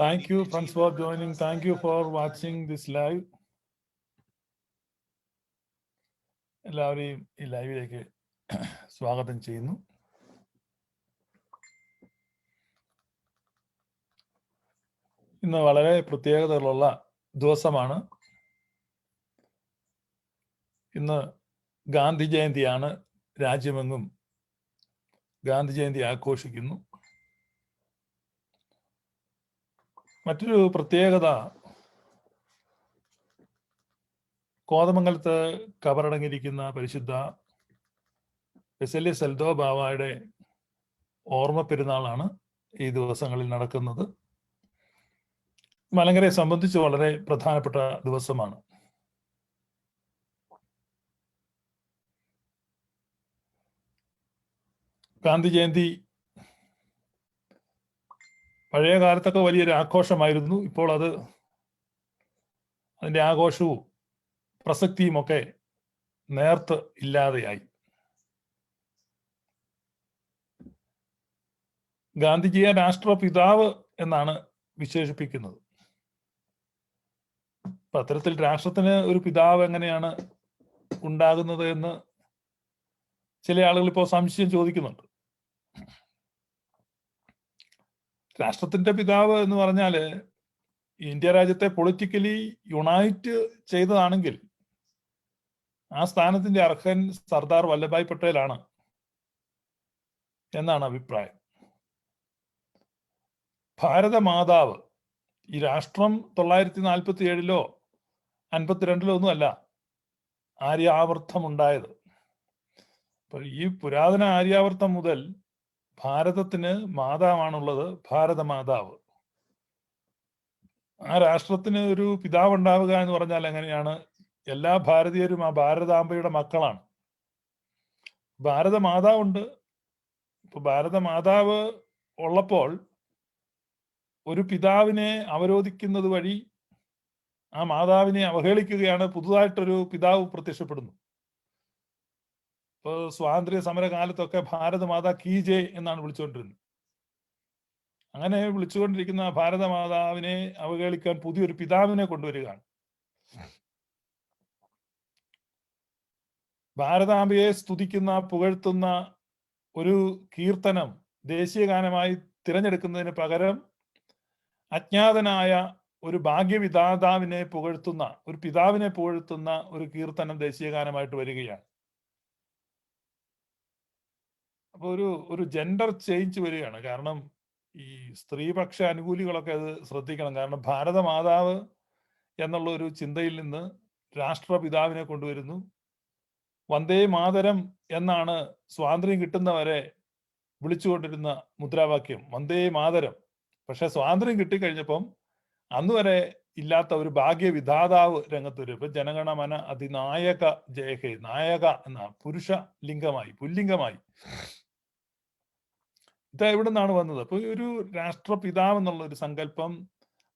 Thank you, friends, for joining. Thank you for watching this live. എല്ലാവരെയും ഈ ലൈവിലേക്ക് സ്വാഗതം ചെയ്യുന്നു ഇന്ന് വളരെ പ്രത്യേകതകളുള്ള ദിവസമാണ് ഇന്ന് ഗാന്ധി ജയന്തിയാണ് രാജ്യമെങ്ങും ഗാന്ധി ജയന്തി ആഘോഷിക്കുന്നു മറ്റൊരു പ്രത്യേകത കോതമംഗലത്ത് കബറടങ്ങിയിരിക്കുന്ന പരിശുദ്ധ ബെസലി സെൽദോ ബാവയുടെ ഓർമ്മ പെരുന്നാളാണ് ഈ ദിവസങ്ങളിൽ നടക്കുന്നത്. മലങ്കരയെ സംബന്ധിച്ച് വളരെ പ്രധാനപ്പെട്ട ദിവസമാണ്. ഗാന്ധി ജയന്തി പഴയ കാലത്തൊക്കെ വലിയൊരു ആഘോഷമായിരുന്നു. ഇപ്പോൾ അത് അതിന്റെ ആഘോഷവും പ്രസക്തിയും ഒക്കെ നേർത്ത് ഇല്ലാതെയായി. ഗാന്ധിജിയെ രാഷ്ട്രപിതാവ് എന്നാണ് വിശേഷിപ്പിക്കുന്നത്. അത്തരത്തിൽ രാഷ്ട്രത്തിന് ഒരു പിതാവ് എങ്ങനെയാണ് ഉണ്ടാകുന്നത് എന്ന് ചില ആളുകൾ ഇപ്പോൾ സംശയം ചോദിക്കുന്നുണ്ട്. രാഷ്ട്രത്തിന്റെ പിതാവ് എന്ന് പറഞ്ഞാൽ ഇന്ത്യ രാജ്യത്തെ പൊളിറ്റിക്കലി യുണൈറ്റ് ചെയ്തതാണെങ്കിൽ ആ സ്ഥാനത്തിന്റെ അർഹൻ സർദാർ വല്ലഭായ് പട്ടേലാണ് എന്നാണ് അഭിപ്രായം. ഭാരത മാതാവ് ഈ രാഷ്ട്രം തൊള്ളായിരത്തി നാൽപ്പത്തി ഏഴിലോ അൻപത്തിരണ്ടിലോ ഒന്നുമല്ല ആര്യാവർത്തം ഉണ്ടായത് അപ്പൊ ഈ പുരാതന ആര്യാവർത്തം മുതൽ ഭാരതത്തിന് മാതാവാണുള്ളത് ഭാരത മാതാവ് ആ രാഷ്ട്രത്തിന് ഒരു പിതാവ് ഉണ്ടാവുക എന്ന് പറഞ്ഞാൽ എങ്ങനെയാണ്? എല്ലാ ഭാരതീയരും ആ ഭാരതാംബയുടെ മക്കളാണ്. ഭാരത മാതാവുണ്ട് ഇപ്പൊ ഭാരത മാതാവ് ഉള്ളപ്പോൾ ഒരു പിതാവിനെ അവരോധിക്കുന്നത് വഴി ആ മാതാവിനെ അവഹേളിക്കുകയാണ്. പുതുതായിട്ടൊരു പിതാവ് പ്രത്യക്ഷപ്പെടുന്നു. സ്വാതന്ത്ര്യ സമര കാലത്തൊക്കെ ഭാരതമാതാ കീ ജെ എന്നാണ് വിളിച്ചുകൊണ്ടിരുന്നത്. അങ്ങനെ വിളിച്ചുകൊണ്ടിരിക്കുന്ന ഭാരതമാതാവിനെ അവഗണിക്കാൻ പുതിയൊരു പിതാവിനെ കൊണ്ടുവരികയാണ്. ഭാരതാംബയെ സ്തുതിക്കുന്ന പുകഴ്ത്തുന്ന ഒരു കീർത്തനം ദേശീയഗാനമായി തിരഞ്ഞെടുക്കുന്നതിന് പകരം അജ്ഞാതനായ ഒരു ഭാഗ്യവിധാതാവിനെ പുകഴ്ത്തുന്ന ഒരു പിതാവിനെ പുകഴ്ത്തുന്ന ഒരു കീർത്തനം ദേശീയഗാനമായിട്ട് വരികയാണ്. അപ്പൊ ഒരു ഒരു ജെൻഡർ ചേഞ്ച് വരികയാണ്. കാരണം ഈ സ്ത്രീപക്ഷ അനുകൂലികളൊക്കെ അത് ശ്രദ്ധിക്കണം. കാരണം ഭാരത മാതാവ് എന്നുള്ള ഒരു ചിന്തയിൽ നിന്ന് രാഷ്ട്രപിതാവിനെ കൊണ്ടുവരുന്നു. വന്ദേ മാതരം എന്നാണ് സ്വാതന്ത്ര്യം കിട്ടുന്നവരെ വിളിച്ചുകൊണ്ടിരുന്ന മുദ്രാവാക്യം. വന്ദേ മാതരം. പക്ഷെ സ്വാതന്ത്ര്യം കിട്ടിക്കഴിഞ്ഞപ്പം അന്ന് വരെ ഇല്ലാത്ത ഒരു ഭാഗ്യവിധാതാവ് രംഗത്ത് വരും. ഇപ്പൊ ജനഗണമന അതിനായക ജയഹേ നായക എന്ന പുരുഷ ലിംഗമായി പുല്ലിംഗമായി. ഇത് എവിടെ നിന്നാണ് വന്നത്. അപ്പൊ ഒരു രാഷ്ട്രപിതാവ് എന്നുള്ള ഒരു സങ്കല്പം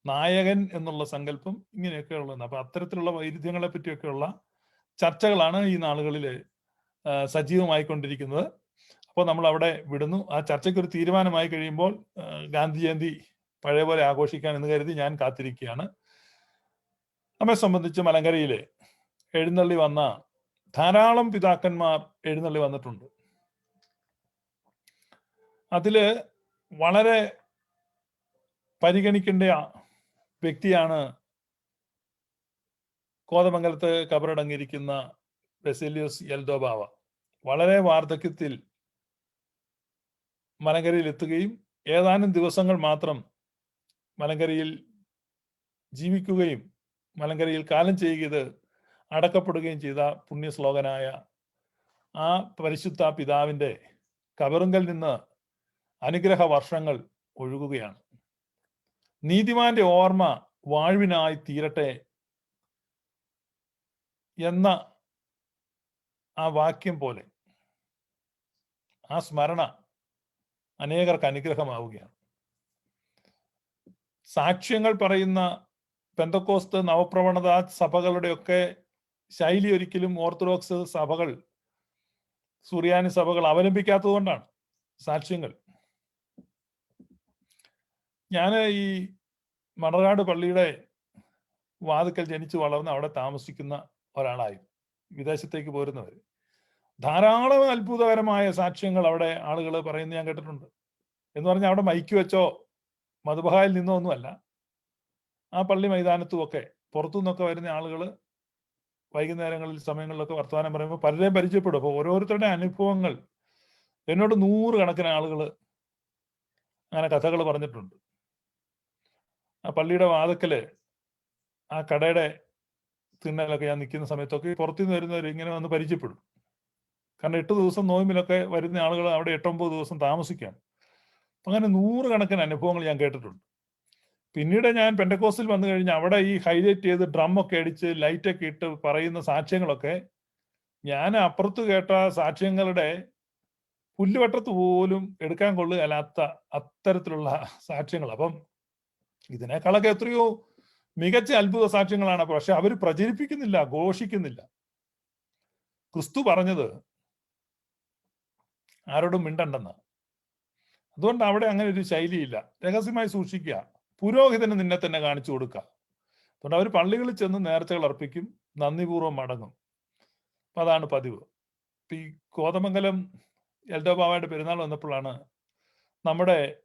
നായകൻ എന്നുള്ള സങ്കല്പം ഇങ്ങനെയൊക്കെ ഉള്ളത് അപ്പൊ അത്തരത്തിലുള്ള വൈരുദ്ധ്യങ്ങളെ പറ്റിയൊക്കെയുള്ള ചർച്ചകളാണ് ഈ നാളുകളിൽ സജീവമായിക്കൊണ്ടിരിക്കുന്നത്. അപ്പോൾ നമ്മൾ അവിടെ വിടുന്നു. ആ ചർച്ചയ്ക്ക് ഒരു തീരുമാനമായി കഴിയുമ്പോൾ ഗാന്ധി ജയന്തി പഴയ പോലെ ആഘോഷിക്കാൻ എന്ന് കരുതി ഞാൻ കാത്തിരിക്കുകയാണ്. നമ്മെ സംബന്ധിച്ച് മലങ്കരയിലെ എഴുന്നള്ളി വന്ന ധാരാളം പിതാക്കന്മാർ എഴുന്നള്ളി വന്നിട്ടുണ്ട്. അതിൽ വളരെ പരിഗണിക്കേണ്ട വ്യക്തിയാണ് കോതമംഗലത്ത് കബറടങ്ങിയിരിക്കുന്ന ബെസിലിയോസ് എൽദോബാവ. വളരെ വാർദ്ധക്യത്തിൽ മലങ്കരയിൽ എത്തുകയും ഏതാനും ദിവസങ്ങൾ മാത്രം മലങ്കരയിൽ ജീവിക്കുകയും മലങ്കരയിൽ കാലം ചെയ്യുകയത് അടക്കപ്പെടുകയും ചെയ്ത പുണ്യശ്ലോകനായ ആ പരിശുദ്ധ പിതാവിന്റെ കബറുങ്കൽ നിന്ന് അനുഗ്രഹ വർഷങ്ങൾ ഒഴുകുകയാണ്. നീതിമാന്റെ ഓർമ്മ വാഴ്വിനായി തീരട്ടെ എന്ന ആ വാക്യം പോലെ ആ സ്മരണ അനേകർക്ക് അനുഗ്രഹമാവുകയാണ്. സാക്ഷ്യങ്ങൾ പറയുന്ന പെന്തക്കോസ്ത് നവപ്രവണത സഭകളുടെയൊക്കെ ശൈലി ഒരിക്കലും ഓർത്തഡോക്സ് സഭകൾ സുറിയാനി സഭകൾ അവലംബിക്കാത്തതുകൊണ്ടാണ് സാക്ഷ്യങ്ങൾ. ഞാൻ ഈ മണർകാട് പള്ളിയുടെ വാതുക്കൽ ജനിച്ചു വളർന്ന് അവിടെ താമസിക്കുന്ന ഒരാളായി. വിദേശത്തേക്ക് പോരുന്നവർ ധാരാളം അത്ഭുതകരമായ സാക്ഷ്യങ്ങൾ അവിടെ ആളുകൾ പറയുന്നത് ഞാൻ കേട്ടിട്ടുണ്ട്. എന്ന് പറഞ്ഞാൽ അവിടെ മൈക്ക് വെച്ചോ മധുബഹായിൽ നിന്നോ ഒന്നുമല്ല. ആ പള്ളി മൈതാനത്തും ഒക്കെ പുറത്തു നിന്നൊക്കെ വരുന്ന ആളുകൾ വൈകുന്നേരങ്ങളിൽ സമയങ്ങളിലൊക്കെ വർത്തമാനം പറയുമ്പോൾ പലരെയും പരിചയപ്പെടും. അപ്പോൾ ഓരോരുത്തരുടെ അനുഭവങ്ങൾ എന്നോട് നൂറുകണക്കിന് ആളുകൾ അങ്ങനെ കഥകൾ പറഞ്ഞിട്ടുണ്ട്. ആ പള്ളിയുടെ വാതക്കൽ ആ കടയുടെ തിന്നലൊക്കെ ഞാൻ നിൽക്കുന്ന സമയത്തൊക്കെ പുറത്തുനിന്ന് വരുന്നവർ ഇങ്ങനെ വന്ന് പരിചയപ്പെടും. കാരണം എട്ട് ദിവസം നോയമ്പിലൊക്കെ വരുന്ന ആളുകൾ അവിടെ എട്ടൊമ്പത് ദിവസം താമസിക്കാം. അങ്ങനെ നൂറുകണക്കിന് അനുഭവങ്ങൾ ഞാൻ കേട്ടിട്ടുണ്ട്. പിന്നീട് ഞാൻ പെൻഡക്കോസിൽ വന്നു കഴിഞ്ഞാൽ അവിടെ ഈ ഹൈലൈറ്റ് ചെയ്ത് ഡ്രം ഒക്കെ അടിച്ച് ലൈറ്റൊക്കെ ഇട്ട് പറയുന്ന സാക്ഷ്യങ്ങളൊക്കെ ഞാൻ അപ്പുറത്ത് കേട്ട സാക്ഷ്യങ്ങളുടെ പുല്ലുവട്ടത്ത് പോലും എടുക്കാൻ കൊള്ളുകയല്ലാത്ത അത്തരത്തിലുള്ള സാക്ഷ്യങ്ങൾ. അപ്പം ഇതിനേക്കാളൊക്കെ എത്രയോ മികച്ച അത്ഭുത സാക്ഷ്യങ്ങളാണ്. പക്ഷെ അവർ പ്രചരിപ്പിക്കുന്നില്ല ഘോഷിക്കുന്നില്ല. ക്രിസ്തു പറഞ്ഞത് ആരോടും മിണ്ടണ്ടെന്ന്. അതുകൊണ്ട് അവിടെ അങ്ങനെ ഒരു ശൈലിയില്ല. രഹസ്യമായി സൂക്ഷിക്കുക. പുരോഹിതന് നിന്നെ തന്നെ കാണിച്ചു കൊടുക്കുക. അതുകൊണ്ട് അവർ പള്ളികളിൽ ചെന്ന് നേർച്ചകൾ അർപ്പിക്കും നന്ദിപൂർവം മടങ്ങും. അപ്പം അതാണ് പതിവ്. ഇപ്പൊ ഈ കോതമംഗലം എൽഡോബാവയുടെ പെരുന്നാൾ വന്നപ്പോഴാണ് നമ്മുടെ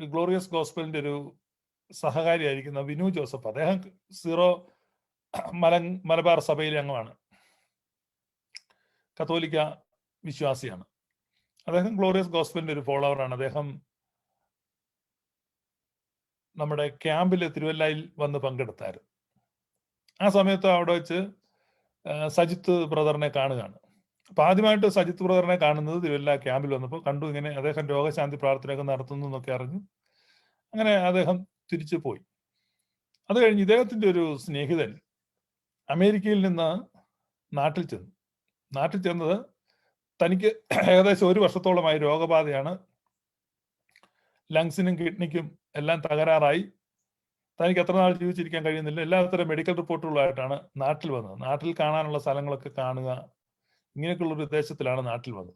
ഗ്ലോറിയസ് ഗോസ്പലിന്റെ ഒരു സഹകാരിയായിരിക്കുന്ന വിനു ജോസഫ്. അദ്ദേഹം സീറോ മല മലബാർ സഭയിലെ അംഗമാണ്. കത്തോലിക്ക വിശ്വാസിയാണ്. അദ്ദേഹം ഗ്ലോറിയസ് ഗോസ്പലിന്റെ ഒരു ഫോളോവറാണ് അദ്ദേഹം നമ്മുടെ ക്യാമ്പിൽ തിരുവല്ലയിൽ വന്ന് പങ്കെടുത്തായിരുന്നു ആ സമയത്ത് അവിടെ വെച്ച് സജിത്ത് ബ്രദറിനെ കാണുകയാണ്. അപ്പൊ ആദ്യമായിട്ട് സജിത്ത് ബ്രദറിനെ കാണുന്നത് തിരുവല്ല ക്യാമ്പിൽ വന്നപ്പോൾ കണ്ടു ഇങ്ങനെ അദ്ദേഹം രോഗശാന്തി പ്രാർത്ഥനയൊക്കെ നടത്തുന്നു എന്നൊക്കെ അറിഞ്ഞു അങ്ങനെ അദ്ദേഹം തിരിച്ചു പോയി അത് കഴിഞ്ഞ് ഇദ്ദേഹത്തിന്റെ ഒരു സ്നേഹിതൻ അമേരിക്കയിൽ നിന്ന് നാട്ടിൽ ചെന്നു. നാട്ടിൽ ചെന്നത് തനിക്ക് ഏകദേശം ഒരു വർഷത്തോളമായി രോഗബാധയാണ്. ലങ്സിനും കിഡ്നിക്കും എല്ലാം തകരാറായി. തനിക്ക് എത്ര നാൾ ജീവിച്ചിരിക്കാൻ കഴിയുന്നില്ല. എല്ലാത്തരം മെഡിക്കൽ റിപ്പോർട്ടുകളായിട്ടാണ് നാട്ടിൽ വന്നത്. നാട്ടിൽ കാണാനുള്ള സ്ഥലങ്ങളൊക്കെ കാണുക ഇങ്ങനെയൊക്കെയുള്ള ഒരു ഉദ്ദേശത്തിലാണ് നാട്ടിൽ വന്നത്.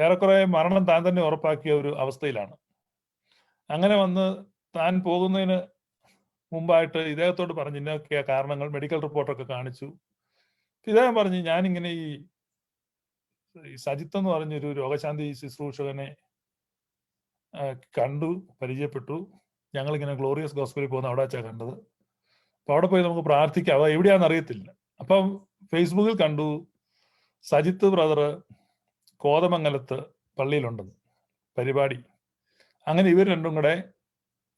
ഏറെക്കുറെ മരണം താൻ തന്നെ ഉറപ്പാക്കിയ ഒരു അവസ്ഥയിലാണ്. അങ്ങനെ വന്ന് താൻ പോകുന്നതിന് മുമ്പായിട്ട് ഇദ്ദേഹത്തോട് പറഞ്ഞു ഇന്നൊക്കെ കാരണങ്ങൾ മെഡിക്കൽ റിപ്പോർട്ടൊക്കെ കാണിച്ചു. ഇദ്ദേഹം പറഞ്ഞു ഞാനിങ്ങനെ ഈ സജിത്ത് എന്ന് പറഞ്ഞൊരു രോഗശാന്തി ശുശ്രൂഷകനെ കണ്ടു പരിചയപ്പെട്ടു. ഞങ്ങളിങ്ങനെ ഗ്ലോറിയസ് ഗോസ്പലിൽ പോകുന്ന അവിടെ വെച്ചാണ് കണ്ടത്. അപ്പൊ അവിടെ പോയി നമുക്ക് പ്രാർത്ഥിക്കാം. അത് എവിടെയാണെന്ന് അറിയത്തില്ല. അപ്പം ഫേസ്ബുക്കിൽ കണ്ടു സജിത്ത് ബ്രദർ കോതമംഗലത്ത് പള്ളിയിലുണ്ടെന്ന്. പരിപാടി. അങ്ങനെ ഇവർ രണ്ടും കൂടെ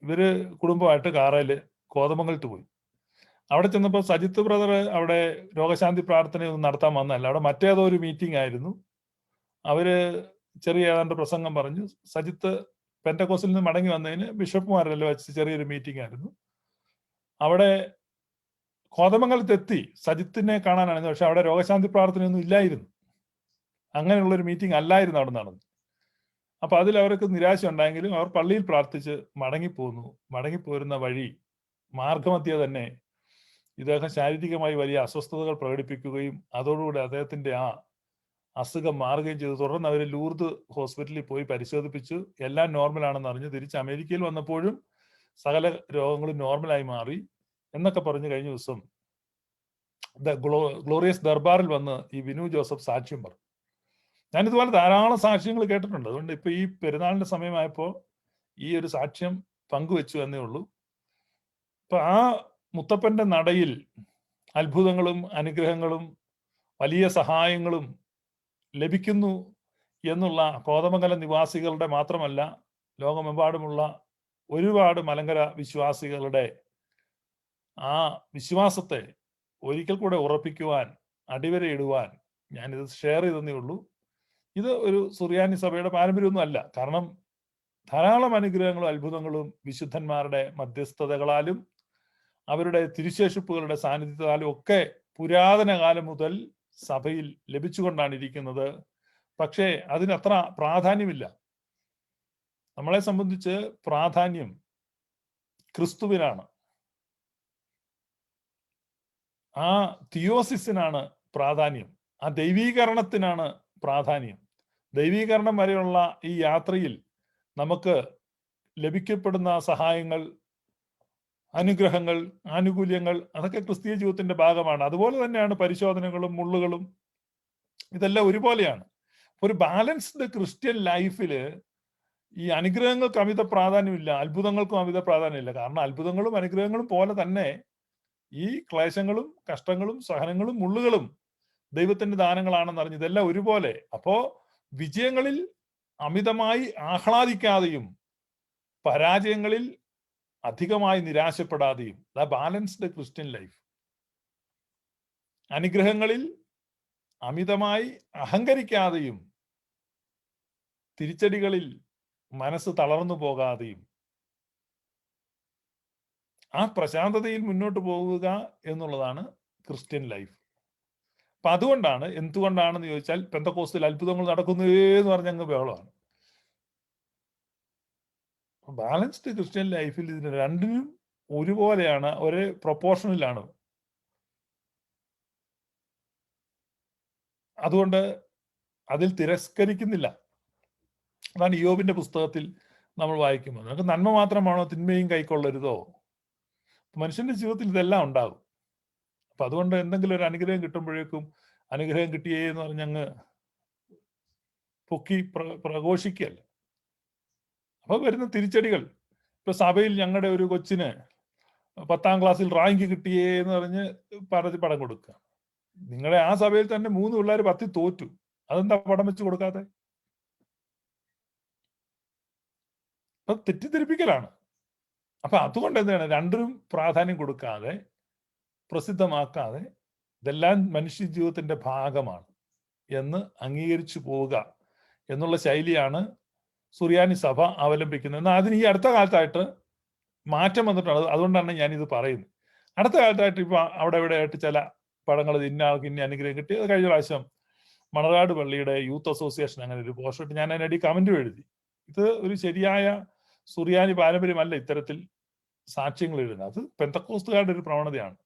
ഇവർ കുടുംബമായിട്ട് കാറയിൽ കോതമംഗലത്ത് പോയി. അവിടെ ചെന്നപ്പോൾ സജിത്ത് ബ്രദർ അവിടെ രോഗശാന്തി പ്രാർത്ഥനയൊന്നും നടത്താൻ വന്നല്ല അവിടെ മറ്റേതോ ഒരു മീറ്റിംഗ് ആയിരുന്നു. അവർ ചെറിയ ഏതാണ്ട് പ്രസംഗം പറഞ്ഞു. സജിത്ത് പെന്റക്കോസിൽ നിന്ന് മടങ്ങി വന്നതിന് ബിഷപ്പുമാരെല്ലാം വെച്ച് ചെറിയൊരു മീറ്റിംഗ് ആയിരുന്നു. അവിടെ കോതമംഗലത്ത് എത്തി സജിത്തിനെ കാണാനാണ് പക്ഷെ അവിടെ രോഗശാന്തി പ്രാർത്ഥനയൊന്നും ഇല്ലായിരുന്നു. അങ്ങനെയുള്ള ഒരു മീറ്റിംഗ് അല്ലായിരുന്നു അവിടെ നടന്നത്. അപ്പൊ അതിൽ അവർക്ക് നിരാശ ഉണ്ടായെങ്കിലും അവർ പള്ളിയിൽ പ്രാർത്ഥിച്ച് മടങ്ങിപ്പോന്നു. മടങ്ങിപ്പോരുന്ന വഴി മാർഗമധ്യ തന്നെ ഇദ്ദേഹം ശാരീരികമായി വലിയ അസ്വസ്ഥതകൾ പ്രകടിപ്പിക്കുകയും അതോടുകൂടി അദ്ദേഹത്തിന്റെ ആ അസുഖം മാറുകയും ചെയ്തു. തുടർന്ന് അവർ ലൂർദ് ഹോസ്പിറ്റലിൽ പോയി പരിശോധിപ്പിച്ചു. എല്ലാം നോർമൽ ആണെന്ന് അറിഞ്ഞു തിരിച്ച് അമേരിക്കയിൽ വന്നപ്പോഴും സകല രോഗങ്ങളും നോർമലായി മാറി എന്നൊക്കെ പറഞ്ഞു കഴിഞ്ഞ ദിവസം ദ ഗ്ലോ ഗ്ലോറിയസ് ദർബാറിൽ വന്ന് ഈ വിനു ജോസഫ് സാക്ഷ്യം പറഞ്ഞു. ഞാൻ ഇതുപോലെ ധാരാളം സാക്ഷ്യങ്ങൾ കേട്ടിട്ടുണ്ട്. അതുകൊണ്ട് ഇപ്പൊ ഈ പെരുന്നാളിന്റെ സമയമായപ്പോൾ ഈ ഒരു സാക്ഷ്യം പങ്കുവെച്ചു എന്നേ ഉള്ളൂ. അപ്പൊ ആ മുത്തപ്പന്റെ നടയിൽ അത്ഭുതങ്ങളും അനുഗ്രഹങ്ങളും വലിയ സഹായങ്ങളും ലഭിക്കുന്നു എന്നുള്ള കോതമംഗലം നിവാസികളുടെ മാത്രമല്ല ലോകമെമ്പാടുമുള്ള ഒരുപാട് മലങ്കര വിശ്വാസികളുടെ ആ വിശ്വാസത്തെ ഒരിക്കൽ കൂടെ ഉറപ്പിക്കുവാൻ അടിവരയിടുവാൻ ഞാനിത് ഷെയർ ചെയ്തേ ഉള്ളൂ. ഇത് ഒരു സുറിയാനി സഭയുടെ പാരമ്പര്യമൊന്നും അല്ല. കാരണം ധാരാളം അനുഗ്രഹങ്ങളും അത്ഭുതങ്ങളും വിശുദ്ധന്മാരുടെ മധ്യസ്ഥതകളാലും അവരുടെ തിരുശേഷിപ്പുകളുടെ സാന്നിധ്യത്താലും ഒക്കെ പുരാതന കാലം മുതൽ സഭയിൽ ലഭിച്ചുകൊണ്ടാണ് ഇരിക്കുന്നത്. പക്ഷേ അതിനത്ര പ്രാധാന്യമില്ല. നമ്മളെ സംബന്ധിച്ച് പ്രാധാന്യം ക്രിസ്തുവിനാണ്. ആ തിയോസിസിനാണ് പ്രാധാന്യം. ആ ദൈവീകരണത്തിനാണ് പ്രാധാന്യം. ദൈവീകരണം വരെയുള്ള ഈ യാത്രയിൽ നമുക്ക് ലഭിക്കപ്പെടുന്ന സഹായങ്ങൾ അനുഗ്രഹങ്ങൾ ആനുകൂല്യങ്ങൾ അതൊക്കെ ക്രിസ്തീയ ജീവിതത്തിന്റെ ഭാഗമാണ്. അതുപോലെ തന്നെയാണ് പരിശോധനകളും മുള്ളുകളും. ഇതെല്ലാം ഒരുപോലെയാണ്. ഒരു ബാലൻസ്ഡ് ക്രിസ്ത്യൻ ലൈഫിൽ ഈ അനുഗ്രഹങ്ങൾക്ക് അമിത പ്രാധാന്യമില്ല അത്ഭുതങ്ങൾക്കും അമിത പ്രാധാന്യമില്ല. കാരണം അത്ഭുതങ്ങളും അനുഗ്രഹങ്ങളും പോലെ തന്നെ ഈ ക്ലേശങ്ങളും കഷ്ടങ്ങളും സഹനങ്ങളും മുള്ളുകളും ദൈവത്തിന്റെ ദാനങ്ങളാണെന്ന് അറിഞ്ഞ് ഇതെല്ലാം ഒരുപോലെ. അപ്പോ വിജയങ്ങളിൽ അമിതമായി ആഹ്ലാദിക്കാതെയും പരാജയങ്ങളിൽ അധികമായി നിരാശപ്പെടാതെയും ദ ബാലൻസ്ഡ് ക്രിസ്ത്യൻ ലൈഫ്. അനുഗ്രഹങ്ങളിൽ അമിതമായി അഹങ്കരിക്കാതെയും തിരിച്ചടികളിൽ മനസ്സ് തളർന്നു പോകാതെയും ആ പ്രശാന്തതയിൽ മുന്നോട്ട് പോകുക എന്നുള്ളതാണ് ക്രിസ്ത്യൻ ലൈഫ്. അപ്പൊ അതുകൊണ്ടാണ് എന്തുകൊണ്ടാണെന്ന് ചോദിച്ചാൽ പെന്തക്കോസ്തിൽ അത്ഭുതങ്ങൾ നടക്കുന്നു എന്ന് പറഞ്ഞ അങ്ങ് ബഹളമാണ്. ബാലൻസ്ഡ് ക്രിസ്ത്യൻ ലൈഫിൽ ഇതിന് രണ്ടിനും ഒരുപോലെയാണ് ഒരേ പ്രൊപ്പോർഷനിലാണ് അതുകൊണ്ട് അതിൽ തിരസ്കരിക്കുന്നില്ല. അതാണ് യോബിന്റെ പുസ്തകത്തിൽ നമ്മൾ വായിക്കുമ്പോൾ. നമുക്ക് നന്മ മാത്രമാണോ തിന്മയും കൈക്കൊള്ളരുതോ? മനുഷ്യന്റെ ജീവിതത്തിൽ ഇതെല്ലാം ഉണ്ടാകും. അപ്പൊ അതുകൊണ്ട് എന്തെങ്കിലും ഒരു അനുഗ്രഹം കിട്ടുമ്പോഴേക്കും അനുഗ്രഹം കിട്ടിയേ എന്ന് പറഞ്ഞങ്ങ് പൊക്കി പ്ര പ്രഘോഷിക്കല്ല അപ്പൊ വരുന്ന തിരിച്ചടികൾ. ഇപ്പൊ സഭയിൽ ഞങ്ങളുടെ ഒരു കൊച്ചിന് പത്താം ക്ലാസ്സിൽ റാങ്ക് കിട്ടിയേ എന്ന് പറഞ്ഞ് പറഞ്ഞ് പടം കൊടുക്കുക. നിങ്ങളെ ആ സഭയിൽ തന്നെ മൂന്ന് പിള്ളേർ പത്തി തോറ്റു. അതെന്താ പടം വെച്ച് കൊടുക്കാതെ അപ്പൊ തെറ്റിദ്ധരിപ്പിക്കലാണ്. അപ്പൊ അതുകൊണ്ട് എന്താണ്? രണ്ടിനും പ്രാധാന്യം കൊടുക്കാതെ പ്രസിദ്ധമാക്കാതെ ഇതെല്ലാം മനുഷ്യ ജീവിതത്തിന്റെ ഭാഗമാണ് എന്ന് അംഗീകരിച്ചു പോവുക എന്നുള്ള ശൈലിയാണ് സുറിയാനി സഭ അവലംബിക്കുന്നത്. എന്നാൽ അതിന് ഈ അടുത്ത കാലത്തായിട്ട് മാറ്റം വന്നിട്ടുണ്ട്. അതുകൊണ്ടാണ് ഞാനിത് പറയുന്നത്. അടുത്ത കാലത്തായിട്ട് ഇപ്പൊ അവിടെ ഇവിടെ ആയിട്ട് ചില പടങ്ങൾ ഇന്ന ആൾക്ക് ഇന്ന അനുഗ്രഹം കിട്ടി. അത് കഴിഞ്ഞ പ്രാവശ്യം മണർകാട് പള്ളിയുടെ യൂത്ത് അസോസിയേഷൻ അങ്ങനെ ഒരു പോസ്റ്റ് ഇട്ട് ഞാൻ അതിനടി കമന്റും എഴുതി. ഇത് ഒരു ശരിയായ സുറിയാനി പാരമ്പര്യമല്ല ഇത്തരത്തിൽ സാക്ഷ്യങ്ങൾ എഴുതുന്നത് അത് പെന്തക്കോസ്തുകാരുടെ ഒരു പ്രവണതയാണ്.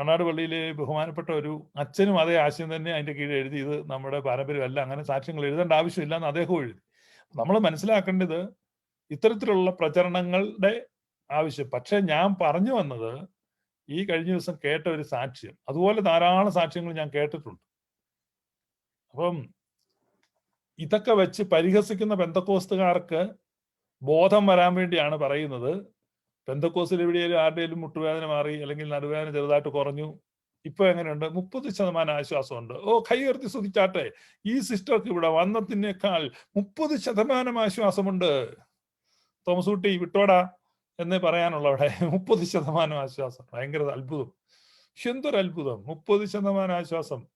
മണ്ണാട് പള്ളിയിലെ ബഹുമാനപ്പെട്ട ഒരു അച്ഛനും അതേ ആശയം തന്നെ അതിന്റെ കീഴിൽ എഴുതി ഇത് നമ്മുടെ പാരമ്പര്യമല്ല അങ്ങനെ സാക്ഷ്യങ്ങൾ എഴുതേണ്ട ആവശ്യമില്ല എന്ന് അദ്ദേഹവും എഴുതി. നമ്മൾ മനസ്സിലാക്കേണ്ടത് ഇത്തരത്തിലുള്ള പ്രചരണങ്ങളുടെ ആവശ്യം. പക്ഷെ ഞാൻ പറഞ്ഞു വന്നത് ഈ കഴിഞ്ഞ ദിവസം കേട്ട ഒരു സാക്ഷ്യം. അതുപോലെ ധാരാളം സാക്ഷ്യങ്ങൾ ഞാൻ കേട്ടിട്ടുണ്ട്. അപ്പം ഇതൊക്കെ വെച്ച് പരിഹസിക്കുന്ന ബന്ധക്കോസ്തുകാർക്ക് ബോധം വരാൻ വേണ്ടിയാണ് പറയുന്നത്. ബന്ധക്കോസിൽ എവിടെയെങ്കിലും ആരുടെയും മുട്ടുവേദന മാറി അല്ലെങ്കിൽ നടുവേദന ചെറുതായിട്ട് കുറഞ്ഞു. ഇപ്പൊ എങ്ങനെയുണ്ട്? മുപ്പത് ശതമാനം ആശ്വാസമുണ്ട്. ഓ കൈ ഉയർത്തി സ്തുതിച്ചാട്ടെ. ഈ സിസ്റ്റർക്ക് ഇവിടെ വന്നതിനേക്കാൾ മുപ്പത് ശതമാനം ആശ്വാസമുണ്ട്. തോമസ് വിട്ടോടാ എന്നേ പറയാനുള്ള അവിടെ. മുപ്പത് ശതമാനം ആശ്വാസം. ഭയങ്കര അത്ഭുതം. എന്തൊരു അത്ഭുതം. മുപ്പത് ശതമാനം ആശ്വാസം.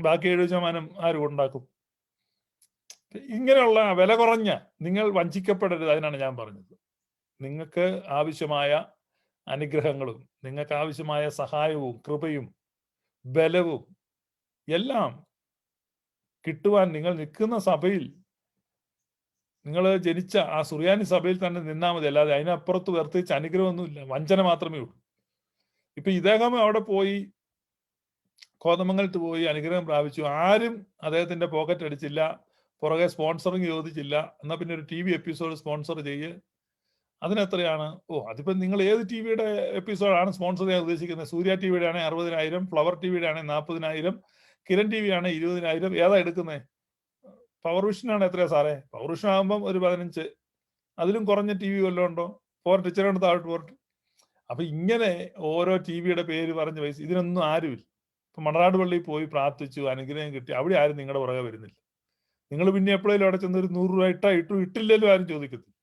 ബാക്കി എഴുപത് ശതമാനം ആരും ഉണ്ടാക്കും. ഇങ്ങനെയുള്ള വില കുറഞ്ഞ നിങ്ങൾ വഞ്ചിക്കപ്പെടരുത് അതിനാണ് ഞാൻ പറഞ്ഞത്. നിങ്ങൾക്ക് ആവശ്യമായ അനുഗ്രഹങ്ങളും നിങ്ങൾക്ക് ആവശ്യമായ സഹായവും കൃപയും ബലവും എല്ലാം കിട്ടുവാൻ നിങ്ങൾ നിൽക്കുന്ന സഭയിൽ നിങ്ങൾ ജനിച്ച ആ സുറിയാനി സഭയിൽ തന്നെ നിന്നാൽ മതി. അല്ലാതെ അതിനപ്പുറത്ത് വേർതിരിച്ച് അനുഗ്രഹമൊന്നുമില്ല വഞ്ചന മാത്രമേ ഉള്ളൂ. ഇപ്പൊ ഇദ്ദേഹം അവിടെ പോയി കോതമംഗലത്ത് പോയി അനുഗ്രഹം പ്രാപിച്ചു. ആരും അദ്ദേഹത്തിന്റെ പോക്കറ്റ് അടിച്ചില്ല പുറകെ സ്പോൺസറിങ് ചോദിച്ചില്ല. എന്നാൽ പിന്നെ ഒരു ടി വി എപ്പിസോഡ് സ്പോൺസർ ചെയ്യ്. അതിനെത്രയാണ്? ഓ അതിപ്പോ നിങ്ങൾ ഏത് ടി വിയുടെ എപ്പിസോഡാണ് സ്പോൺസർ ചെയ്യാൻ ഉദ്ദേശിക്കുന്നത്? സൂര്യ ടി വിയുടെ ആണെങ്കിൽ അറുപതിനായിരം ഫ്ലവർ ടി വിയുടെ ആണെങ്കിൽ നാൽപ്പതിനായിരം കിരൺ ടി വി ആണെങ്കിൽ ഇരുപതിനായിരം. ഏതാ എടുക്കുന്നത് പവർ വിഷൻ ആണ് എത്രയാ സാറേ? പവർ വിഷൻ ആകുമ്പം ഒരു പതിനഞ്ച്. അതിലും കുറഞ്ഞ ടി വി വല്ലതും ഉണ്ടോ പോർട്ട് ഇച്ചിരി താഴോട്ട് പോർട്ട് അപ്പൊ ഇങ്ങനെ ഓരോ ടി വിയുടെ പേര് പറഞ്ഞ പൈസ ഇതിനൊന്നും ആരുമില്ല. ഇപ്പൊ മണറാട് പള്ളിയിൽ പോയി പ്രാർത്ഥിച്ചു അനുഗ്രഹം കിട്ടി. അവിടെ ആരും നിങ്ങളുടെ പുറകെ വരുന്നില്ല. നിങ്ങൾ പിന്നെ എപ്പോഴേലും അവിടെ ചെന്ന് ഒരു നൂറ് രൂപ ഇട്ടാ ഇട്ടു ഇട്ടില്ലല്ലോ ആരും ചോദിക്കത്തില്ല.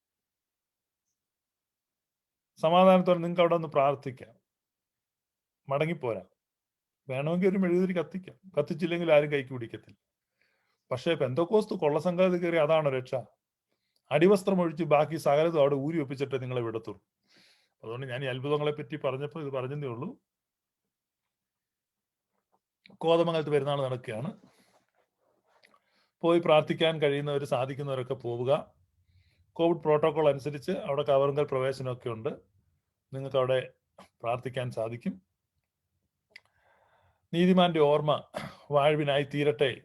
സമാധാനത്തോടെ നിങ്ങൾക്ക് അവിടെ ഒന്ന് പ്രാർത്ഥിക്കാം. മടങ്ങിപ്പോരാ. വേണമെങ്കിൽ ഒരു മെഴുകുതിരി കത്തിക്കാം. കത്തിച്ചില്ലെങ്കിൽ ആരും കൈക്ക് പിടിക്കത്തില്ല പക്ഷേ പെന്തക്കോസ്ത് കൊള്ളസംഘാതി കയറി അതാണ് രക്ഷ? അടിവസ്ത്രം ഒഴിച്ച് ബാക്കി സകലതും അവിടെ ഊരി ഒപ്പിച്ചിട്ട് നിങ്ങളെ വിടത്തുള്ളൂ. അതുകൊണ്ട് ഞാൻ ഈ അത്ഭുതങ്ങളെ പറ്റി പറഞ്ഞപ്പോൾ ഇത് പറഞ്ഞതേ ഉള്ളൂ. കോതമംഗലത്ത് പെരുന്നാൾ നടക്കുകയാണ്. പോയി പ്രാർത്ഥിക്കാൻ കഴിയുന്നവർ സാധിക്കുന്നവരൊക്കെ പോവുക. കോവിഡ് പ്രോട്ടോകോൾ അനുസരിച്ച് അവിടെ കവറുങ്കൽ പ്രവേശനമൊക്കെ ഉണ്ട്. നിങ്ങൾക്ക് അവിടെ പ്രാർത്ഥിക്കാൻ സാധിക്കും. നീതിമാന്റെ ഓർമ്മ വാഴ്വിനായി തീരട്ടെ.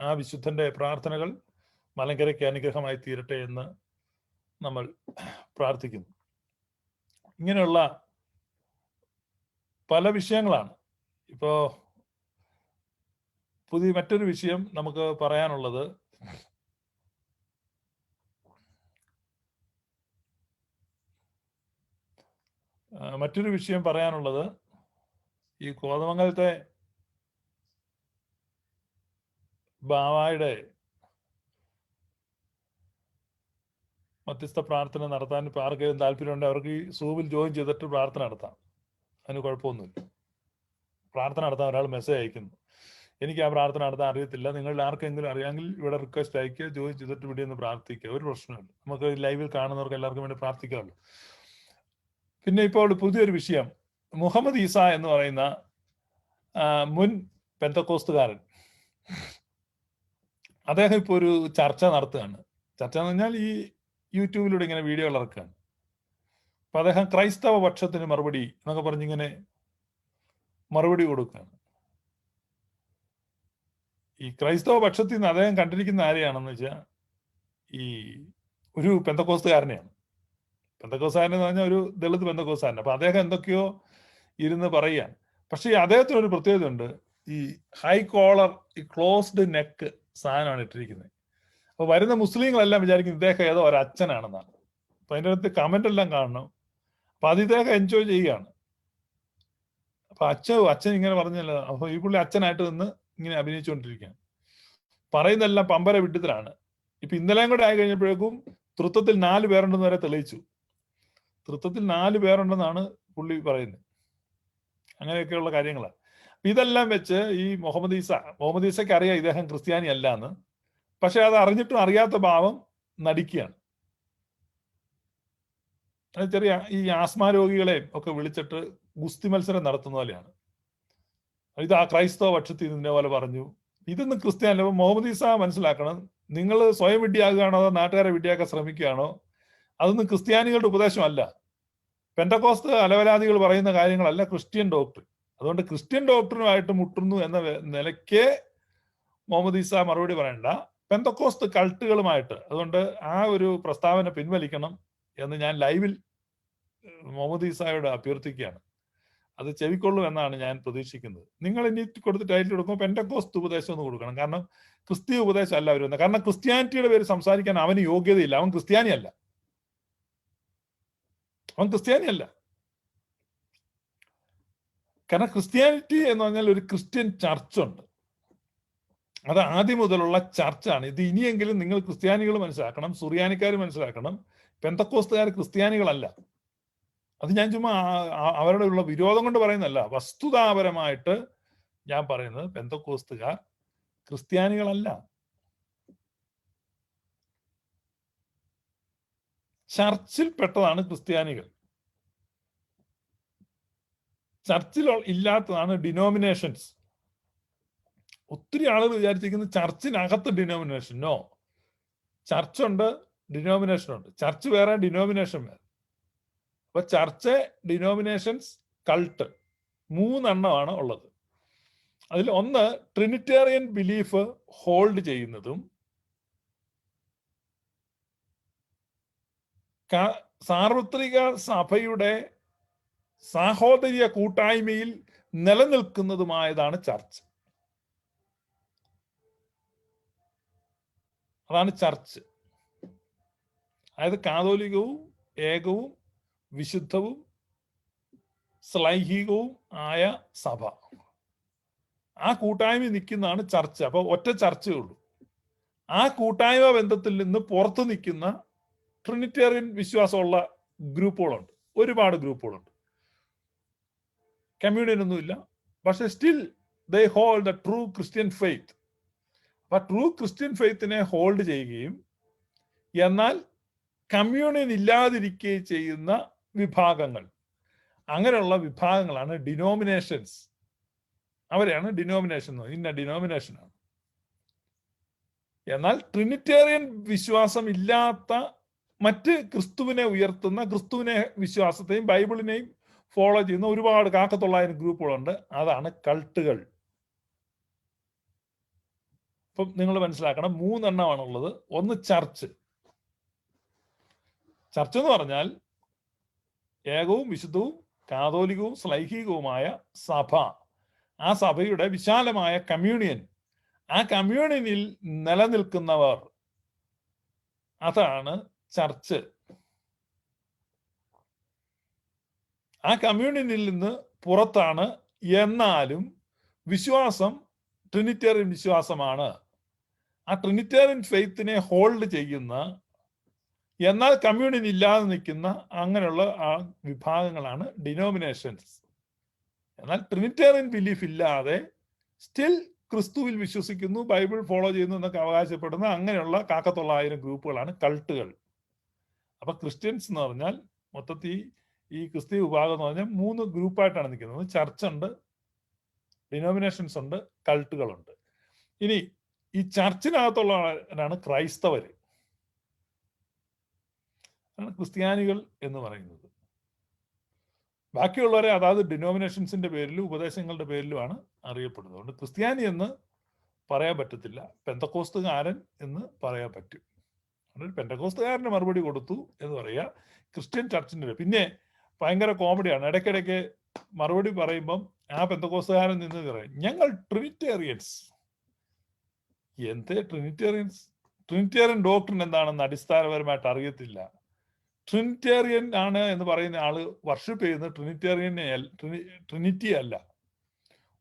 ആ വിശുദ്ധന്റെ പ്രാർത്ഥനകൾ മലങ്കരയ്ക്ക് അനുഗ്രഹമായി തീരട്ടെ എന്ന് നമ്മൾ പ്രാർത്ഥിക്കുന്നു. ഇങ്ങനെയുള്ള പല വിഷയങ്ങളാണ്. ഇപ്പോ പുതിയ മറ്റൊരു വിഷയം നമുക്ക് പറയാനുള്ളത് മറ്റൊരു വിഷയം പറയാനുള്ളത് ഈ കോതമംഗലത്തെ ബാവായുടെ മധ്യസ്ഥ പ്രാർത്ഥന നടത്താൻ ഇപ്പൊ ആർക്കെങ്കിലും താല്പര്യമുണ്ട് അവർക്ക് ഈ സൂമിൽ ജോയിൻ ചെയ്തിട്ട് പ്രാർത്ഥന നടത്താം. അതിന് കുഴപ്പമൊന്നുമില്ല. പ്രാർത്ഥന നടത്താൻ ഒരാൾ മെസ്സേജ് അയക്കുന്നു. എനിക്ക് ആ പ്രാർത്ഥന നടത്താൻ അറിയത്തില്ല. നിങ്ങൾ ആർക്കെങ്കിലും അറിയാമെങ്കിൽ ഇവിടെ റിക്വസ്റ്റ് അയക്കുക ജോയിൻ ചെയ്തിട്ട് ഇവിടെ ഒന്ന് പ്രാർത്ഥിക്കുക. ഒരു പ്രശ്നമില്ല നമുക്ക് ലൈവിൽ കാണുന്നവർക്ക് എല്ലാവർക്കും വേണ്ടി പ്രാർത്ഥിക്കാമല്ലോ. പിന്നെ ഇപ്പോൾ പുതിയൊരു വിഷയം. മുഹമ്മദ് ഈസ എന്ന് പറയുന്ന മുൻ പെന്തക്കോസ്തുകാരൻ. അദ്ദേഹം ഇപ്പോൾ ഒരു ചർച്ച നടത്തുകയാണ്. ചർച്ച എന്ന് പറഞ്ഞാൽ ഈ യൂട്യൂബിലൂടെ ഇങ്ങനെ വീഡിയോകൾ ഇറക്കുകയാണ് അപ്പൊ അദ്ദേഹം ക്രൈസ്തവ പക്ഷത്തിന് മറുപടി എന്നൊക്കെ പറഞ്ഞിങ്ങനെ മറുപടി കൊടുക്കുകയാണ്. ഈ ക്രൈസ്തവ പക്ഷത്തിൽ നിന്ന് അദ്ദേഹം കണ്ടിരിക്കുന്ന ആരെയാണെന്ന് വെച്ചാൽ ഈ ഒരു പെന്തക്കോസ്തുകാരനെയാണ്. പെന്തക്കോസ്തുകാരൻ എന്ന് പറഞ്ഞാൽ ഒരു ദളിത് പെന്തക്കോസ്തുകാരൻ അപ്പൊ അദ്ദേഹം എന്തൊക്കെയോ ഇരുന്ന് പറയാൻ. പക്ഷേ ഈ അദ്ദേഹത്തിന് ഒരു പ്രത്യേകത ഉണ്ട് ഈ ഹൈ കോളർ ഈ ക്ലോസ്ഡ് നെക്ക് സാധനമാണ് ഇട്ടിരിക്കുന്നത്. അപ്പൊ വരുന്ന മുസ്ലിങ്ങളെല്ലാം വിചാരിക്കും ഇദ്ദേഹം ഏതോ ഒരു അച്ഛനാണെന്നാണ്. അപ്പൊ അതിന്റെ അടുത്ത് കമന്റ് എല്ലാം കാണണം. അപ്പൊ അത് ഇദ്ദേഹം എൻജോയ് ചെയ്യുകയാണ്. അപ്പൊ അച്ഛൻ അച്ഛൻ ഇങ്ങനെ പറഞ്ഞല്ലോ അപ്പൊ ഈ പുള്ളി അച്ഛനായിട്ട് നിന്ന് ഇങ്ങനെ അഭിനയിച്ചുകൊണ്ടിരിക്കുകയാണ്. പറയുന്നതെല്ലാം പമ്പര വിട്ടിത്തരാണ് ഇപ്പൊ ഇന്നലെയും കൂടെ ആയി കഴിഞ്ഞപ്പോഴേക്കും തൃത്വത്തിൽ നാല് പേരുണ്ടെന്ന് വരെ തെളിയിച്ചു. തൃത്വത്തിൽ നാല് പേരുണ്ടെന്നാണ് പുള്ളി പറയുന്നത്. അങ്ങനെയൊക്കെയുള്ള കാര്യങ്ങളാണ് ഇതെല്ലാം വെച്ച് ഈ മുഹമ്മദ് ഈസ മുഹമ്മദ് ഈസയ്ക്ക് അറിയാം ഇദ്ദേഹം ക്രിസ്ത്യാനി അല്ല എന്ന് പക്ഷെ അത് അറിഞ്ഞിട്ടും അറിയാത്ത ഭാവം നടിക്കുകയാണ്. ചെറിയ ഈ ആസ്മ രോഗികളെ ഒക്കെ വിളിച്ചിട്ട് ഗുസ്തി മത്സരം നടത്തുന്ന പോലെയാണ്. ഇത് ആ ക്രൈസ്തവ പക്ഷത്തിൽ നിന്നെ പോലെ പറഞ്ഞു. ഇതൊന്നും ക്രിസ്ത്യാനി മുഹമ്മദ് ഈസ മനസ്സിലാക്കണം. നിങ്ങൾ സ്വയം വിഡ്ഢിയാകുകയാണോ അതോ നാട്ടുകാരെ വിഡ്ഢിയാക്കാൻ ശ്രമിക്കുകയാണോ? അതൊന്നും ക്രിസ്ത്യാനികളുടെ ഉപദേശമല്ല. പെന്തക്കോസ്ത് അലവലാദികൾ പറയുന്ന കാര്യങ്ങളല്ല ക്രിസ്ത്യൻ ഡോക്ടർ. അതുകൊണ്ട് ക്രിസ്ത്യൻ ഡോക്ടറുമായിട്ട് മുട്ടുന്നു എന്ന നിലയ്ക്ക് മുഹമ്മദ് ഈസ മറുപടി പറയണ്ട. പെന്തക്കോസ്ത് കൾട്ടുകളുമായിട്ട് അതുകൊണ്ട് ആ ഒരു പ്രസ്താവന പിൻവലിക്കണം എന്ന് ഞാൻ ലൈവിൽ മുഹമ്മദ് ഈസായോട് അഭ്യർത്ഥിക്കുകയാണ്. അത് ചെവിക്കൊള്ളും എന്നാണ് ഞാൻ പ്രതീക്ഷിക്കുന്നത്. നിങ്ങൾ ഇനി കൊടുത്ത് ടൈറ്റിൽ കൊടുക്കുമ്പോൾ പെൻഡക്കോസ്ത് ഉപദേശം ഒന്ന് കൊടുക്കണം. കാരണം ക്രിസ്തീയ ഉപദേശം അല്ല അവർ കാരണം ക്രിസ്ത്യാനിറ്റിയുടെ പേര് സംസാരിക്കാൻ അവന് യോഗ്യതയില്ല. അവൻ ക്രിസ്ത്യാനിയല്ല. അവൻ ക്രിസ്ത്യാനിയല്ല. കാരണം ക്രിസ്ത്യാനിറ്റി എന്ന് പറഞ്ഞാൽ ഒരു ക്രിസ്ത്യൻ ചർച്ചുണ്ട്. അത് ആദ്യം മുതലുള്ള ചർച്ചാണ്. ഇത് ഇനിയെങ്കിലും നിങ്ങൾ ക്രിസ്ത്യാനികൾ മനസ്സിലാക്കണം സുറിയാനിക്കാർ മനസ്സിലാക്കണം പെന്തക്കോസ്തുകാർ ക്രിസ്ത്യാനികളല്ല. അത് ഞാൻ ചുമ്മാ അവരുടെ ഉള്ള വിരോധം കൊണ്ട് പറയുന്നല്ല വസ്തുതാപരമായിട്ട് ഞാൻ പറയുന്നത് പെന്തക്കോസ്തുകാർ ക്രിസ്ത്യാനികളല്ല. ചർച്ചിൽ പെട്ടതാണ് ക്രിസ്ത്യാനികൾ. ചർച്ചിൽ ഇല്ലാത്തതാണ് ഡിനോമിനേഷൻസ് ഒത്തിരി ആളുകൾ വിചാരിച്ചിരിക്കുന്നത് ചർച്ചിനകത്ത് ഡിനോമിനേഷൻ നോ ചർച്ചുണ്ട് ഡിനോമിനേഷൻ ഉണ്ട്. ചർച്ച് വേറെ ഡിനോമിനേഷൻ വേറെ. അപ്പൊ ചർച്ച് ഡിനോമിനേഷൻസ് കൾട്ട് മൂന്നെണ്ണമാണ് ഉള്ളത്. അതിൽ ഒന്ന് ട്രിനിറ്റേറിയൻ ബിലീഫ് ഹോൾഡ് ചെയ്യുന്നതും സാർവത്രിക സഭയുടെ സാഹോദര്യ കൂട്ടായ്മയിൽ നിലനിൽക്കുന്നതുമായതാണ് ചർച്ച്. അതാണ് ചർച്ച്. അതായത് കാതോലികവും ഏകവും വിശുദ്ധവും ശ്ലൈഹികവും ആയ സഭ. ആ കൂട്ടായ്മ നിൽക്കുന്നതാണ് ചർച്ച്. അപ്പൊ ഒറ്റ ചർച്ചയുള്ളൂ ആ കൂട്ടായ്മ ബന്ധത്തിൽ നിന്ന് പുറത്തു നിൽക്കുന്ന ട്രിനിറ്റേറിയൻ വിശ്വാസമുള്ള ഗ്രൂപ്പുകളുണ്ട്. ഒരുപാട് ഗ്രൂപ്പുകളുണ്ട്. കമ്മ്യൂണിയൻ ഒന്നുമില്ല പക്ഷെ still the hold the true Christian faith അപ്പൊ ട്രൂ ക്രിസ്ത്യൻ ഫെയ്ത്തിനെ ഹോൾഡ് ചെയ്യുകയും എന്നാൽ കമ്മ്യൂണിയൻ ഇല്ലാതിരിക്കുകയും ചെയ്യുന്ന വിഭാഗങ്ങൾ. അങ്ങനെയുള്ള വിഭാഗങ്ങളാണ് ഡിനോമിനേഷൻസ് അവരെയാണ് ഡിനോമിനേഷൻ ഇന്ന ഡിനോമിനേഷനാണ് എന്നാൽ ട്രിനിറ്റേറിയൻ വിശ്വാസം ഇല്ലാത്ത മറ്റ് ക്രിസ്തുവിനെ ഉയർത്തുന്ന ക്രിസ്തുവിനെ വിശ്വാസത്തെയും ബൈബിളിനെയും ഫോളോ ചെയ്യുന്ന ഒരുപാട് കാക്കത്തൊള്ളായിരം ഗ്രൂപ്പുകളുണ്ട്. അതാണ് കൾട്ടുകൾ. അപ്പം നിങ്ങൾ മനസ്സിലാക്കണം മൂന്നെണ്ണമാണുള്ളത്. ഒന്ന് ചർച്ച്. ചർച്ച് എന്ന് പറഞ്ഞാൽ ഏകവും വിശുദ്ധവും കാതോലികവും ശ്ലൈഹികവുമായ സഭ. ആ സഭയുടെ വിശാലമായ കമ്മ്യൂണിയൻ. ആ കമ്മ്യൂണിയനിൽ നിലനിൽക്കുന്നവർ. അതാണ് ചർച്ച്. ആ കമ്മ്യൂണിറ്റിയിൽ നിന്ന് പുറത്താണ് എന്നാലും വിശ്വാസം ട്രിനിറ്റേറിയൻ വിശ്വാസമാണ്. ആ ട്രിനിറ്റേറിയൻ ഫെയ്ത്തിനെ ഹോൾഡ് ചെയ്യുന്ന എന്നാൽ കമ്മ്യൂണിറ്റി ഇല്ലാതെ നിൽക്കുന്ന അങ്ങനെയുള്ള ആ വിഭാഗങ്ങളാണ് ഡിനോമിനേഷൻസ്. എന്നാൽ ട്രിനിറ്റേറിയൻ ബിലീഫ് ഇല്ലാതെ സ്റ്റിൽ ക്രിസ്തുവിൽ വിശ്വസിക്കുന്നു ബൈബിൾ ഫോളോ ചെയ്യുന്നു എന്നൊക്കെ അവകാശപ്പെടുന്ന അങ്ങനെയുള്ള കാക്കത്തൊള്ളായിരം ഗ്രൂപ്പുകളാണ് കൾട്ടുകൾ. അപ്പൊ ക്രിസ്ത്യൻസ് എന്ന് പറഞ്ഞാൽ മൊത്തത്തിൽ ഈ ക്രിസ്തീയ വിഭാഗം എന്ന് പറഞ്ഞാൽ മൂന്ന് ഗ്രൂപ്പായിട്ടാണ് നിൽക്കുന്നത്. ചർച്ച് ഉണ്ട് ഡിനോമിനേഷൻസ് ഉണ്ട് കൾട്ടുകളുണ്ട് ഇനി ഈ ചർച്ചിനകത്തുള്ളവരാണ് ക്രൈസ്തവര്. ആണ് ക്രിസ്ത്യാനികൾ എന്ന് പറയുന്നത്. ബാക്കിയുള്ളവരെ അതാത് ഡിനോമിനേഷൻസിന്റെ പേരിലും ഉപദേശങ്ങളുടെ പേരിലുമാണ് അറിയപ്പെടുന്നത്. അതുകൊണ്ട് ക്രിസ്ത്യാനി എന്ന് പറയാൻ പറ്റത്തില്ല. പെന്തക്കോസ്തുകാരൻ എന്ന് പറയാൻ പറ്റും. അതുകൊണ്ട് പെന്തക്കോസ്തുകാരന് മറുപടി കൊടുത്തു എന്ന് പറയുക ക്രിസ്ത്യൻ ചർച്ചിന്റെ പിന്നെ ഭയങ്കര കോമഡിയാണ് ഇടയ്ക്കിടയ്ക്ക് മറുപടി പറയുമ്പം ആ പെന്തകോസ്തുകാരൻ നിന്ന് പറയും ഞങ്ങൾ ട്രിനിറ്റേറിയൻസ് എന്തേ ട്രിനിറ്റേറിയൻസ് ട്രിനിറ്റേറിയൻ ഡോക്ടറിൻ എന്താണെന്ന് അടിസ്ഥാനപരമായിട്ട് അറിയത്തില്ല. ട്രിനിറ്റേറിയൻ ആണ് എന്ന് പറയുന്ന ആൾ വർഷിപ്പ് ചെയ്യുന്ന ട്രിനിറ്റേറിയനെ ട്രിനിറ്റി അല്ല.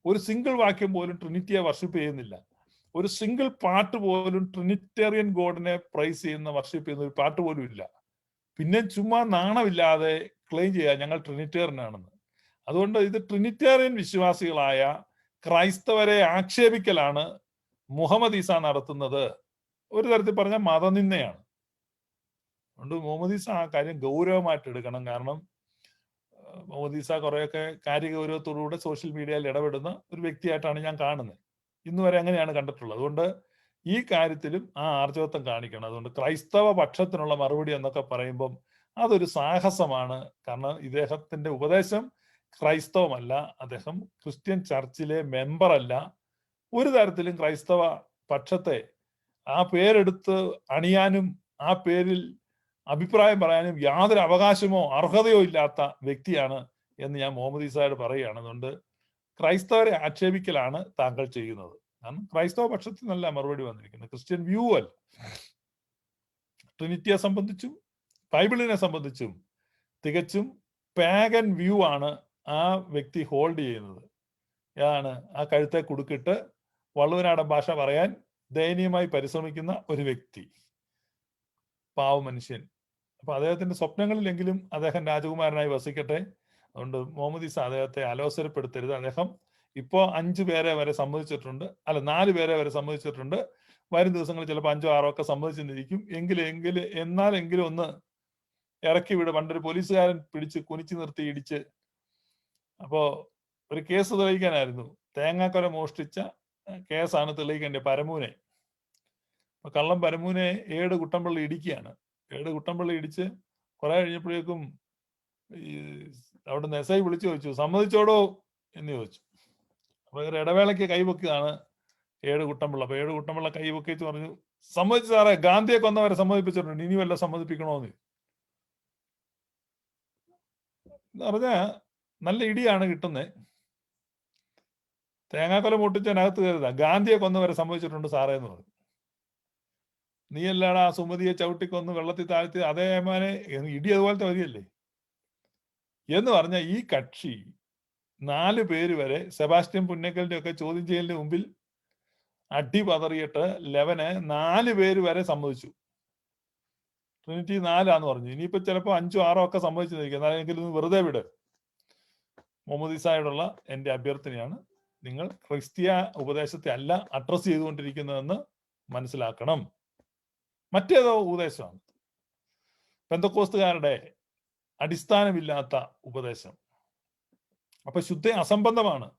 ഒരു സിംഗിൾ വാക്യം പോലും ട്രിനിറ്റിയെ വർഷിപ്പ് ചെയ്യുന്നില്ല. ഒരു സിംഗിൾ പാട്ട് പോലും ട്രിനിറ്റേറിയൻ ഗോഡിനെ പ്രൈസ് ചെയ്യുന്ന വർഷിപ്പ് ചെയ്യുന്ന ഒരു പാട്ട് പോലും ഇല്ല. പിന്നെ ചുമ്മാ നാണമില്ലാതെ ക്ലെയിം ചെയ്യുക ഞങ്ങൾ ട്രിനിറ്റേറിയൻ ആണെന്ന് അതുകൊണ്ട് ഇത് ട്രിനിറ്റേറിയൻ വിശ്വാസികളായ ക്രൈസ്തവരെ ആക്ഷേപിക്കലാണ് മുഹമ്മദ് ഈസ നടത്തുന്നത്. ഒരു തരത്തിൽ പറഞ്ഞാൽ മതനിന്ദയാണ്. അതുകൊണ്ട് മുഹമ്മദ് ഈസ ആ കാര്യം ഗൗരവമായിട്ട് എടുക്കണം. കാരണം മുഹമ്മദ് ഈസ കുറെയൊക്കെ കാര്യഗൗരവത്തോടുകൂടെ സോഷ്യൽ മീഡിയയിൽ ഇടപെടുന്ന ഒരു വ്യക്തിയായിട്ടാണ് ഞാൻ കാണുന്നത്. ഇന്ന് വരെ അങ്ങനെയാണ് കണ്ടിട്ടുള്ളത്. അതുകൊണ്ട് ഈ കാര്യത്തിലും ആ ആർജവത്വം കാണിക്കണം. അതുകൊണ്ട് ക്രൈസ്തവ പക്ഷത്തിനുള്ള മറുപടി എന്നൊക്കെ പറയുമ്പം അതൊരു സാഹസമാണ്. കാരണം ഇദ്ദേഹത്തിന്റെ ഉപദേശം ക്രൈസ്തവമല്ല അദ്ദേഹം ക്രിസ്ത്യൻ ചർച്ചിലെ മെമ്പറല്ല. ഒരു തരത്തിലും ക്രൈസ്തവ പക്ഷത്തെ ആ പേരെടുത്ത് അണിയാനും ആ പേരിൽ അഭിപ്രായം പറയാനും യാതൊരു അവകാശമോ അർഹതയോ ഇല്ലാത്ത വ്യക്തിയാണ് എന്ന് ഞാൻ മുഹമ്മദ് ഈസായോട് പറയുകയാണ്. അതുകൊണ്ട് ക്രൈസ്തവരെ ആക്ഷേപിക്കലാണ് താങ്കൾ ചെയ്യുന്നത്. കാരണം ക്രൈസ്തവ പക്ഷത്തിൽ നല്ല മറുപടി വന്നിരിക്കുന്നത്. ക്രിസ്ത്യൻ വ്യൂ അല്ല. ട്രിനിറ്റിയെ സംബന്ധിച്ചും ബൈബിളിനെ സംബന്ധിച്ചും തികച്ചും പാഗൻ വ്യൂ ആണ് ആ വ്യക്തി ഹോൾഡ് ചെയ്യുന്നത്. ഇതാണ് ആ കഴുത്തെ കുടുക്കിട്ട് വള്ളുവനാടൻ ഭാഷ പറയാൻ ദയനീയമായി പരിശ്രമിക്കുന്ന ഒരു വ്യക്തി. പാവ മനുഷ്യൻ അപ്പൊ അദ്ദേഹത്തിന്റെ സ്വപ്നങ്ങളിലെങ്കിലും അദ്ദേഹം രാജകുമാരനായി വസിക്കട്ടെ. അതുകൊണ്ട് മുഹമ്മദ് അദ്ദേഹത്തെ അലോസരപ്പെടുത്തരുത്. അദ്ദേഹം ഇപ്പോൾ അഞ്ച് പേരെ വരെ സമ്മതിച്ചിട്ടുണ്ട്. അല്ല നാല് പേരെ വരെ സമ്മതിച്ചിട്ടുണ്ട്. വരും ദിവസങ്ങളിൽ ചിലപ്പോൾ അഞ്ചോ ആറോ ഒക്കെ സമ്മതിച്ചിരിക്കും. എങ്കിലും എങ്കിലും എന്നാലെങ്കിലും ഒന്ന് ഇറക്കി വിട്. പണ്ടൊരു പോലീസുകാരൻ പിടിച്ച് കുനിച്ചു നിർത്തി ഇടിച്ച്. അപ്പോൾ ഒരു കേസ് തെളിയിക്കാനായിരുന്നു. തേങ്ങാക്കൊല മോഷ്ടിച്ച കേസാണ് തെളിയിക്കേണ്ടത് പരമൂനെ. അപ്പൊ കള്ളം പരമൂനെ ഏട് കുട്ടമ്പള്ളി ഇടിക്കുകയാണ്. ഏട് കുട്ടമ്പള്ളി ഇടിച്ച് കുറെ കഴിഞ്ഞപ്പോഴേക്കും ഈ അവിടെ എസ് ഐ വിളിച്ചു ചോദിച്ചു സമ്മതിച്ചോടോ? എന്ന് ചോദിച്ചു. അപ്പൊ ഇടവേളയ്ക്ക് കൈവക്കുകയാണ് ഏഴ് കുട്ടമ്പിള്ള. അപ്പൊ ഏഴ് കുട്ടമ്പിള്ള കൈവക്കിച്ച് പറഞ്ഞു സമ്മതിച്ചു സാറേ ഗാന്ധിയെ കൊന്നവരെ സമ്മതിപ്പിച്ചിട്ടുണ്ട് ഇനി വല്ല സമ്മതിപ്പിക്കണോന്ന്. എന്ന് നല്ല ഇടിയാണ് കിട്ടുന്നത് തേങ്ങാക്കൊല മുട്ടിച്ചതിനകത്ത് കരുതാ ഗാന്ധിയെ കൊന്നവരെ സംഭവിച്ചിട്ടുണ്ട് സാറേ എന്ന് പറഞ്ഞു. നീ അല്ലാടാ സുമതിയെ ചവിട്ടിക്കൊന്ന് വെള്ളത്തിൽ താഴ്ത്തി അതേമാനെ ഇടി അതുപോലത്തെ വരികയല്ലേ എന്ന് പറഞ്ഞ ഈ കക്ഷി നാല് പേര് വരെ സെബാസ്റ്റ്യൻ പുന്നക്കലിന്റെ ഒക്കെ ചോദ്യം ചെയ്യലിന് മുമ്പിൽ അടി പതറിയിട്ട് ലെവന് നാല് പേര് വരെ സമ്മതിച്ചു. ട്രിനിറ്റി നാലാന്ന് പറഞ്ഞു. ഇനിയിപ്പോ ചിലപ്പോ അഞ്ചോ ആറോ ഒക്കെ സമ്മതിച്ചിരിക്കും. എന്നാലെങ്കിലും വെറുതെ വിട്. മുഹമ്മദ് ഈസായോടുള്ള എന്റെ അഭ്യർത്ഥനയാണ് നിങ്ങൾ ക്രിസ്തീയ ഉപദേശത്തെ അല്ല അഡ്രസ് ചെയ്തുകൊണ്ടിരിക്കുന്നതെന്ന് മനസ്സിലാക്കണം. മറ്റേതോ ഉപദേശമാണ്. പെന്തക്കോസ്തുകാരുടെ അടിസ്ഥാനമില്ലാത്ത ഉപദേശം. അപ്പൊ ശുദ്ധ അസംബന്ധമാണ്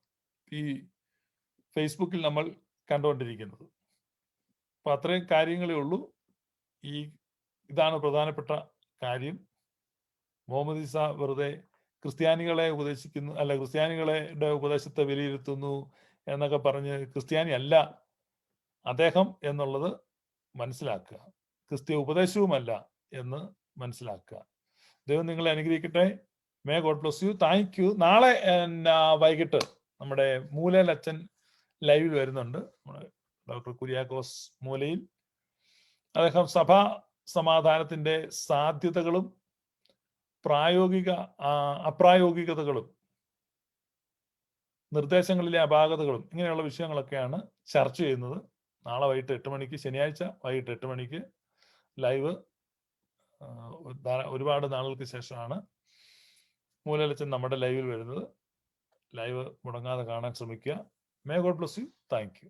ഈ ഫേസ്ബുക്കിൽ നമ്മൾ കണ്ടുകൊണ്ടിരിക്കുന്നത്. അപ്പൊ അത്രയും കാര്യങ്ങളേ ഉള്ളൂ. ഈ ഇതാണ് പ്രധാനപ്പെട്ട കാര്യം. മുഹമ്മദ് ഇസ വെറുതെ ക്രിസ്ത്യാനികളെ ഉപദേശിക്കുന്നു അല്ല ക്രിസ്ത്യാനികളുടെ ഉപദേശത്തെ വിലയിരുത്തുന്നു എന്നൊക്കെ പറഞ്ഞ് ക്രിസ്ത്യാനി അല്ല അദ്ദേഹം എന്നുള്ളത് മനസ്സിലാക്കുക. ക്രിസ്ത്യ ഉപദേശവുമല്ല എന്ന് മനസ്സിലാക്കുക. ദൈവം നിങ്ങളെ അനുഗ്രഹിക്കട്ടെ. May God bless you thank you നാളെ വൈകിട്ട് നമ്മുടെ മൂലയിൽ അച്ഛൻ ലൈവിൽ വരുന്നുണ്ട്. ഡോക്ടർ കുര്യാക്കോസ് മൂലയിൽ. അദ്ദേഹം സഭാ സമാധാനത്തിന്റെ സാധ്യതകളും പ്രായോഗിക അപ്രായോഗികതകളും നിർദ്ദേശങ്ങളിലെ അപാകതകളും ഇങ്ങനെയുള്ള വിഷയങ്ങളൊക്കെയാണ് ചർച്ച ചെയ്യുന്നത്. നാളെ വൈകിട്ട് എട്ട് മണിക്ക് ശനിയാഴ്ച വൈകിട്ട് എട്ട് മണിക്ക് ലൈവ് ഒരുപാട് നാളുകൾക്ക് ശേഷമാണ് മൂലലച്ചൻ നമ്മുടെ ലൈവിൽ വരുന്നത്. ലൈവ് മുടങ്ങാതെ കാണാൻ ശ്രമിക്കുക. May God bless you thank you